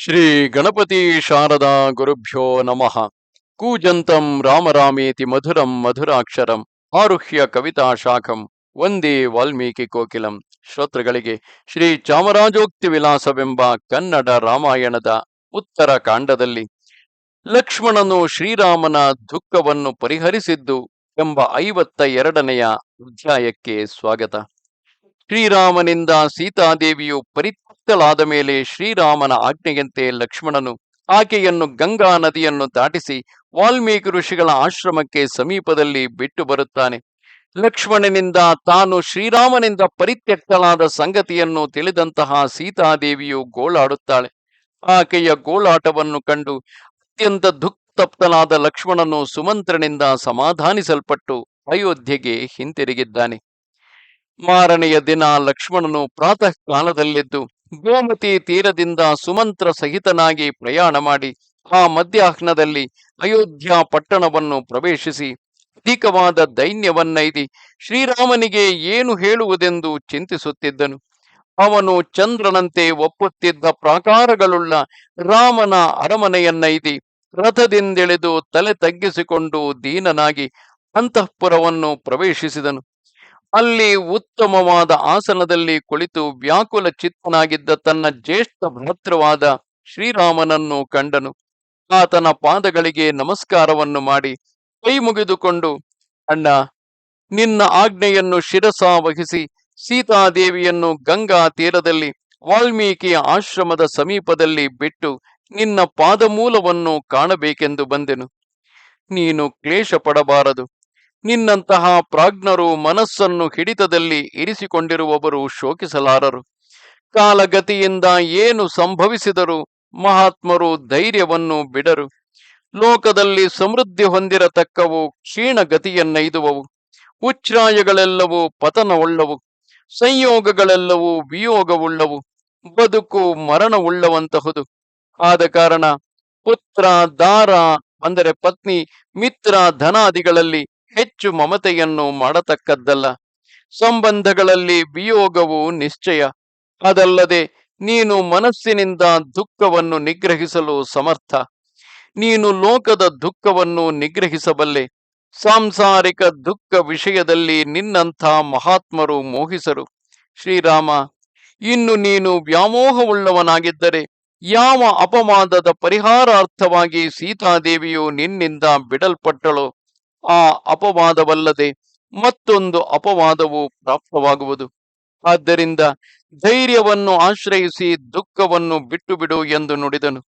ಶ್ರೀ ಗಣಪತಿ ಶಾರದಾ ಗುರುಭ್ಯೋ ನಮಃ. ಕೂಜಂತಂ ರಾಮರಾಮೇತಿ ಮಧುರಂ ಮಧುರಾಕ್ಷರಂ ಆರುಹ್ಯ ಕವಿತಾ ಶಾಖಂ ಒಂದೇ ವಾಲ್ಮೀಕಿ ಕೋಕಿಲಂ. ಶ್ರೋತೃಗಳಿಗೆ ಶ್ರೀ ಚಾಮರಾಜೋಕ್ತಿ ವಿಲಾಸವೆಂಬ ಕನ್ನಡ ರಾಮಾಯಣದ ಉತ್ತರ ಕಾಂಡದಲ್ಲಿ ಲಕ್ಷ್ಮಣನು ಶ್ರೀರಾಮನ ದುಃಖವನ್ನು ಪರಿಹರಿಸಿದ್ದು ಎಂಬ ಐವತ್ತ ಎರಡನೆಯ ಅಧ್ಯಾಯಕ್ಕೆ ಸ್ವಾಗತ. ಶ್ರೀರಾಮನಿಂದ ಸೀತಾದೇವಿಯು ಪರಿತ್ಯಕ್ತಲಾದ ಮೇಲೆ ಶ್ರೀರಾಮನ ಆಜ್ಞೆಯಂತೆ ಲಕ್ಷ್ಮಣನು ಆಕೆಯನ್ನು ಗಂಗಾ ನದಿಯನ್ನು ದಾಟಿಸಿ ವಾಲ್ಮೀಕಿ ಋಷಿಗಳ ಆಶ್ರಮಕ್ಕೆ ಸಮೀಪದಲ್ಲಿ ಬಿಟ್ಟು ಬರುತ್ತಾನೆ. ಲಕ್ಷ್ಮಣನಿಂದ ತಾನು ಶ್ರೀರಾಮನಿಂದ ಪರಿತ್ಯಕ್ತಲಾದ ಸಂಗತಿಯನ್ನು ತಿಳಿದಂತಹ ಸೀತಾದೇವಿಯು ಗೋಳಾಡುತ್ತಾಳೆ. ಆಕೆಯ ಗೋಳಾಟವನ್ನು ಕಂಡು ಅತ್ಯಂತ ದುಃಖತಪ್ತನಾದ ಲಕ್ಷ್ಮಣನು ಸುಮಂತ್ರನಿಂದ ಸಮಾಧಾನಿಸಲ್ಪಟ್ಟು ಅಯೋಧ್ಯೆಗೆ ಹಿಂತಿರುಗಿದ್ದಾನೆ. ಮಾರನೆಯ ದಿನ ಲಕ್ಷ್ಮಣನು ಪ್ರಾತಃ ಕಾಲದಲ್ಲಿದ್ದು ಗೋಮತಿ ತೀರದಿಂದ ಸುಮಂತ್ರ ಸಹಿತನಾಗಿ ಪ್ರಯಾಣ ಮಾಡಿ ಆ ಮಧ್ಯಾಹ್ನದಲ್ಲಿ ಅಯೋಧ್ಯ ಪಟ್ಟಣವನ್ನು ಪ್ರವೇಶಿಸಿ ಅಧಿಕವಾದ ದೈನ್ಯವನ್ನೈದಿ ಶ್ರೀರಾಮನಿಗೆ ಏನು ಹೇಳುವುದೆಂದು ಚಿಂತಿಸುತ್ತಿದ್ದನು. ಅವನು ಚಂದ್ರನಂತೆ ಒಪ್ಪುತ್ತಿದ್ದ ಪ್ರಾಕಾರಗಳುಳ್ಳ ರಾಮನ ಅರಮನೆಯನ್ನೈದಿ ರಥದಿಂದಿಳಿದು ತಲೆ ತಗ್ಗಿಸಿಕೊಂಡು ದೀನನಾಗಿ ಅಂತಃಪುರವನ್ನು ಪ್ರವೇಶಿಸಿದನು. ಅಲ್ಲಿ ಉತ್ತಮವಾದ ಆಸನದಲ್ಲಿ ಕುಳಿತು ವ್ಯಾಕುಲ ಚಿತ್ತನಾಗಿದ್ದ ತನ್ನ ಜ್ಯೇಷ್ಠ ಭ್ರಾತೃವಾದ ಶ್ರೀರಾಮನನ್ನು ಕಂಡನು. ಆತನ ಪಾದಗಳಿಗೆ ನಮಸ್ಕಾರವನ್ನು ಮಾಡಿ ಕೈ ಮುಗಿದುಕೊಂಡು, ಅಣ್ಣ, ನಿನ್ನ ಆಜ್ಞೆಯನ್ನು ಶಿರಸ ವಹಿಸಿ, ಸೀತಾದೇವಿಯನ್ನು ಗಂಗಾ ತೀರದಲ್ಲಿ, ವಾಲ್ಮೀಕಿಯ ಆಶ್ರಮದ ಸಮೀಪದಲ್ಲಿ ಬಿಟ್ಟು ನಿನ್ನ ಪಾದಮೂಲವನ್ನು ಕಾಣಬೇಕೆಂದು ಬಂದೆನು. ನೀನು ಕ್ಲೇಶ ಪಡಬಾರದು ನಿನ್ನಂತಹ ಪ್ರಾಜ್ಞರು ಮನಸ್ಸನ್ನು ಹಿಡಿತದಲ್ಲಿ ಇರಿಸಿಕೊಂಡಿರುವವರು ಶೋಕಿಸಲಾರರು. ಕಾಲಗತಿಯಿಂದ ಏನು ಸಂಭವಿಸಿದರೂ ಮಹಾತ್ಮರು ಧೈರ್ಯವನ್ನು ಬಿಡರು. ಲೋಕದಲ್ಲಿ ಸಮೃದ್ಧಿ ಹೊಂದಿರತಕ್ಕವು ಕ್ಷೀಣಗತಿಯನ್ನೈದುವವು. ಉಚ್ಛ್ರಾಯಗಳೆಲ್ಲವೂ ಪತನವುಳ್ಳವು. ಸಂಯೋಗಗಳೆಲ್ಲವೂ ವಿಯೋಗವುಳ್ಳವು. ಬದುಕು ಮರಣವುಳ್ಳವಂತಹುದು. ಆದ ಕಾರಣ ಪುತ್ರ, ದಾರ, ಅಂದರೆ ಪತ್ನಿ, ಮಿತ್ರ, ಧನಾದಿಗಳಲ್ಲಿ ಹೆಚ್ಚು ಮಮತೆಯನ್ನು ಮಾಡತಕ್ಕದ್ದಲ್ಲ. ಸಂಬಂಧಗಳಲ್ಲಿ ವಿಯೋಗವು ನಿಶ್ಚಯ. ಅದಲ್ಲದೆ ನೀನು ಮನಸ್ಸಿನಿಂದ ದುಃಖವನ್ನು ನಿಗ್ರಹಿಸಲು ಸಮರ್ಥ. ನೀನು ಲೋಕದ ದುಃಖವನ್ನು ನಿಗ್ರಹಿಸಬಲ್ಲೆ. ಸಾಂಸಾರಿಕ ದುಃಖ ವಿಷಯದಲ್ಲಿ ನಿನ್ನಂಥ ಮಹಾತ್ಮರು ಮೋಹಿಸರು. ಶ್ರೀರಾಮ, ಇನ್ನು ನೀನು ವ್ಯಾಮೋಹವುಳ್ಳವನಾಗಿದ್ದರೆ ಯಾವ ಅಪವಾದದ ಪರಿಹಾರಾರ್ಥವಾಗಿ ಸೀತಾದೇವಿಯು ನಿನ್ನಿಂದ ಬಿಡಲ್ಪಟ್ಟಳೋ? ಆ ಅಪವಾದವಲ್ಲದೆ ಮತ್ತೊಂದು ಅಪವಾದವು ಪ್ರಾಪ್ತವಾಗುವುದು. ಆದ್ದರಿಂದ ಧೈರ್ಯವನ್ನು ಆಶ್ರಯಿಸಿ ದುಃಖವನ್ನು ಬಿಟ್ಟು ಬಿಡು ಎಂದು ನುಡಿದನು.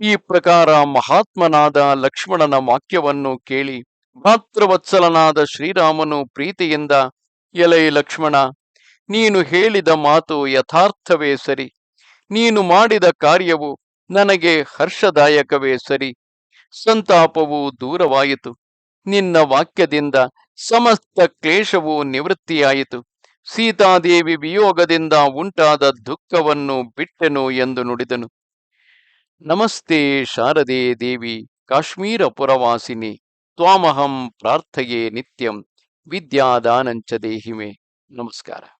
ಈ ಪ್ರಕಾರ ಮಹಾತ್ಮನಾದ ಲಕ್ಷ್ಮಣನ ವಾಕ್ಯವನ್ನು ಕೇಳಿ ಭಾತೃವತ್ಸಲನಾದ ಶ್ರೀರಾಮನು ಪ್ರೀತಿಯಿಂದ, ಎಲೈ ಲಕ್ಷ್ಮಣ, ನೀನು ಹೇಳಿದ ಮಾತು ಯಥಾರ್ಥವೇ ಸರಿ. ನೀನು ಮಾಡಿದ ಕಾರ್ಯವು ನನಗೆ ಹರ್ಷದಾಯಕವೇ ಸರಿ. ಸಂತಾಪವು ದೂರವಾಯಿತು. ನಿನ್ನ ವಾಕ್ಯದಿಂದ ಸಮಸ್ತ ಕ್ಲೇಶವು ನಿವೃತ್ತಿಯಾಯಿತು. ಸೀತಾದೇವಿ ವಿಯೋಗದಿಂದ ಉಂಟಾದ ದುಃಖವನ್ನು ಬಿಟ್ಟೆನು ಎಂದು ನುಡಿದನು. ನಮಸ್ತೆ ಶಾರದೆ ದೇವಿ, ಕಾಶ್ಮೀರ ಪುರವಾಸಿನಿ, ತ್ವಾಮಹಂ ಪ್ರಾರ್ಥೆಯೇ ನಿತ್ಯಂ, ವಿದ್ಯಾದಾನಂಚ ದೇಹಿಮೆ. ನಮಸ್ಕಾರ.